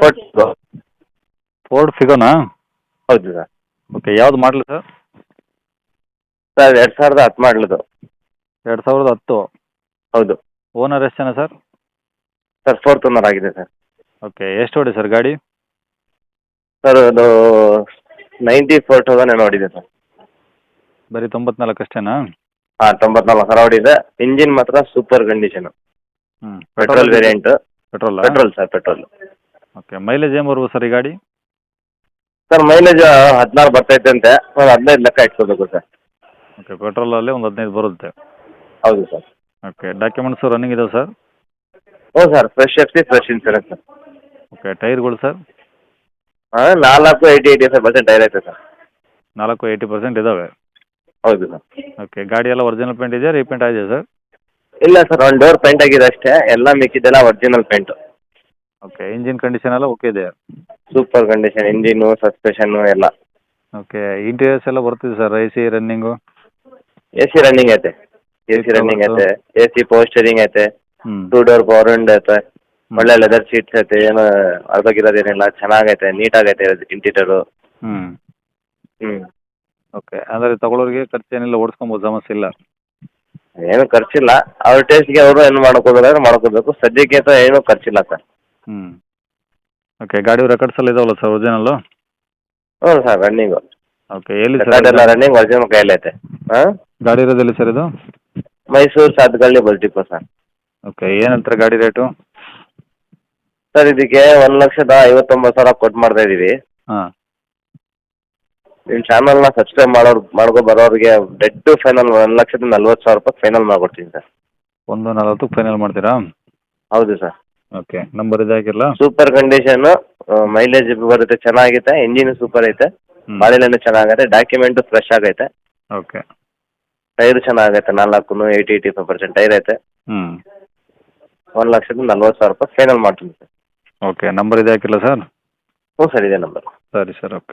Fort Ford ಫಿಗೋನಾ ಹೌದು sir. Okay ಯಾವ್ದು ಮಾಡಲು ಸರ್? ಸರ್ ಎರಡು ಸಾವಿರದ ಹತ್ತು ಮಾಡಲದು. ಎರಡು ಸಾವಿರದ ಹತ್ತು? ಹೌದು. ಓನರ್ ಎಷ್ಟು ಜನ ಸರ್? ಸರ್ ಫೋರ್ತ್ ಓನರ್ ಆಗಿದೆ ಸರ್. ಓಕೆ ಎಷ್ಟು ಹೊಡಿ ಸರ್ ಗಾಡಿ? ಸರ್ ಅದು ನೈಂಟಿ ಫೋರ್ ತೌಸಂಡ್ ಏನೋ ಹೊಡಿದೆ ಸರ್. ಬರೀ ತೊಂಬತ್ನಾಲ್ಕು ಅಷ್ಟೇನಾ? ಹಾಂ ತೊಂಬತ್ನಾಲ್ಕು ಸಾವಿರ ಹೊಡಿದೆ ಇಂಜಿನ್ ಮಾತ್ರ ಸೂಪರ್ ಕಂಡೀಷನ್ ಹ್ಞೂ petrol variant petrol petrol sir petrol okay mileage ಏನು ಬರ್ಬೋದು ಸರ್ ಈ ಗಾಡಿ? ಸರ್ ಮೈಲೇಜ್ ಹದಿನಾರು ಬರ್ತೈತೆ ಅಂತೆ. ಒಂದು ಹದಿನೈದು ಲೆಕ್ಕ ಇಟ್ಕೋಬೇಕು ಸರ್ ಓಕೆ ಪೆಟ್ರೋಲಲ್ಲಿ ಒಂದು ಹದಿನೈದು ಬರುತ್ತೆ. ಹೌದು ಸರ್ ಓಕೆ ಡಾಕ್ಯುಮೆಂಟ್ಸ್ ರನ್ನಿಂಗ್ ಇದಾವೆ ಸರ್ ಓ sir fresh F C fresh insurance sir okay ಟೈರ್ಗಳು ಸರ್ ಹಾಂ ನಾಲ್ಕು eighty eighty five percent tyre ಐತೆ ಸರ್ ನಾಲ್ಕು ಏಯ್ಟಿ ಪರ್ಸೆಂಟ್ ಇದಾವೆ? ಹೌದು ಸರ್ ಓಕೆ ಗಾಡಿ ಎಲ್ಲ ಒರಿಜಿನಲ್ ಪೇಂಟ್ ಇದೆಯಾ ರೀಪೇಂಟ್ ಆಗಿದೆ ಸರ್ ಇಲ್ಲ ಸರ್ ಒಂದು ಡೋರ್ ಪೇಂಟ್ ಆಗಿದೆ ಅಷ್ಟೇ. ಎಲ್ಲ ಮಿಕ್ಕಿದ್ದೆಲ್ಲ original paint okay engine condition ಎಲ್ಲ ಓಕೆ ಇದೆ ಸೂಪರ್ ಕಂಡೀಷನ್ ಇಂಜಿನು ಸಸ್ಪೆಷನ್ನು ಎಲ್ಲ. ಓಕೆ ಇಂಟೀರಿಯರ್ಸ್ ಎಲ್ಲ ಬರ್ತಿದೆ sir A C running A C running ಐತೆ. ಎ ಸಿ ರನ್ನಿಂಗ್ ಐತೆ ಎ ಸಿ ಪೋಸ್ಟರಿಂಗ್ ಐತೆ ಹ್ಞೂ ಟೂ ಡೋರ್ ಪವರ್ ವಿಂಡ್ ಐತೆ ಒಳ್ಳೆ ಲೆದರ್ ಸೀಟ್ಸ್ ಐತೆ ಏನು ಅರ್ಧಗಿರೋದೇನಿಲ್ಲ ಚೆನ್ನಾಗೈತೆ ನೀಟಾಗೈತೆ ಇಂಟೀರಿಯರು ಹ್ಞೂ ಹ್ಞೂ ಓಕೆ ಅಂದರೆ ತಗೊಳ್ಳೋರಿಗೆ ಖರ್ಚು ಏನಿಲ್ಲ ಓಡಿಸ್ಕೊಬೋದು ಸಮಸ್ಯೆ ಇಲ್ಲ. ಏನು ಖರ್ಚಿಲ್ಲ ಅವ್ರ ಟೇಸ್ಟ್ಗೆ ಅವರು ಏನು ಮಾಡ್ಕೋಬೇಕಾದ್ರೆ ಮಾಡ್ಕೋಬೇಕು ಸದ್ಯಕ್ಕೆ ಅಂತ ಏನೂ ಖರ್ಚಿಲ್ಲ ಸರ್ ಹ್ಞೂ ಓಕೆ ಗಾಡಿ ರೆಕಾರ್ಡ್ಸ್ ಎಲ್ಲ ಇದಾವಲ್ಲ ಸರ್ ಒರಿಜಿನಲ್ಲು ಹ್ಞೂ ಸರ್ ರನ್ನಿಂಗು ಓಕೆ ಎಲ್ಲಿ ರೆಕಾರ್ಡ್ ಎಲ್ಲ ಸರ್ ರನ್ನಿಂಗ್ ಒರಿಜಿನಲ್ ಕೈಯಲ್ಲಿ ಐತೆ. ಹಾಂ? ಗಾಡಿ ಇರೋದಲ್ಲಿ ಸರ್ ಇದು? ಮೈಸೂರು ಸಾತ್ಗಳ್ಳಿ ಬಲ್ಟಿಪ್ಪ ಸರ್ ಓಕೆ ಏನಂತಾರೆ ಗಾಡಿ ರೇಟು ಸರ್ ಇದಕ್ಕೆ ಒಂದು ಲಕ್ಷದ ಐವತ್ತೊಂಬತ್ತು ಸಾವಿರ ಕೊಟ್ಟು ಮಾಡ್ತಾ ಇದ್ದೀವಿ ಹಾಂ. ನಿಮ್ಮ ನ ಸಬ್ಸ್ಕ್ರೈಬ್ ಮಾಡೋರು ಮಾಡ್ಕೊ ಬರೋರಿಗೆ ಡೆಡ್ ಫೈನಲ್ ಒಂದು ಲಕ್ಷದ ನಲ್ವತ್ತು ಸಾವಿರ ರೂಪಾಯಿ ಫೈನಲ್ ಮಾಡ್ಕೊಡ್ತೀನಿ ಸರ್ ಒಂದು ನಲ್ವತ್ತಕ್ಕೆ ಫೈನಲ್ ಮಾಡ್ತೀರಾ? ಹೌದು ಸರ್ ಓಕೆ ನಂಬರ್ ಇದಾಗಿಲ್ಲ ಸೂಪರ್ ಕಂಡೀಷನ್ ಮೈಲೇಜ್ ಬರುತ್ತೆ ಚೆನ್ನಾಗೈತೆ ಇಂಜಿನ್ ಸೂಪರ್ ಐತೆ. ಹ್ಞೂ ಬಾಡಿಲೈನು ಚೆನ್ನಾಗೈತೆ ಡಾಕ್ಯುಮೆಂಟ್ ಫ್ರೆಶ್ ಆಗೈತೆ. ಓಕೆ ಟೈರ್ ಚೆನ್ನಾಗೈತೆ ನಾಲ್ಕು eighty eighty five percent tyre ಐತೆ. ಹ್ಞೂ ಒಂದು ಲಕ್ಷದ ನಲ್ವತ್ತು ಸಾವಿರ ರೂಪಾಯಿ ಫೈನಲ್ ಮಾಡ್ತೀನಿ ಸರ್. ಓಕೆ ನಂಬರ್ ಇದಾಕಿಲ್ಲ ಹಾಕಿಲ್ಲ ಸರ್? ಹ್ಞೂ ಸರ್ ಇದೆ ನಂಬರ್ ಸರಿ ಸರ್ ಓಕೆ